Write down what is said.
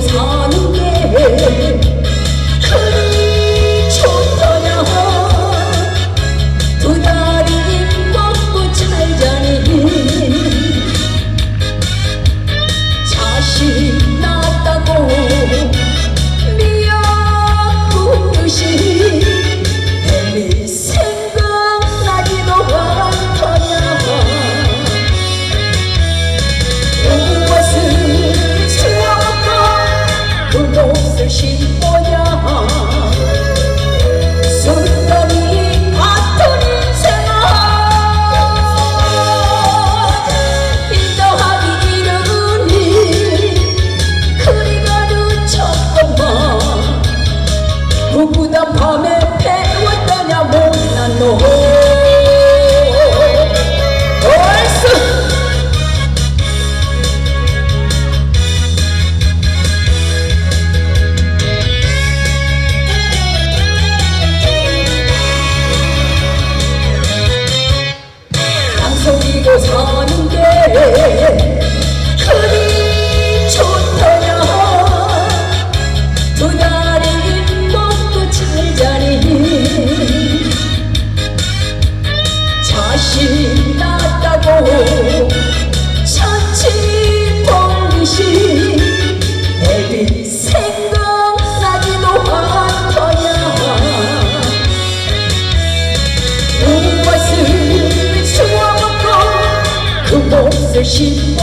goes on. 그 옷을 신고 먹고 사는 게 그리 좋더냐 두 다리 먹고 잘 자니 자신 There's she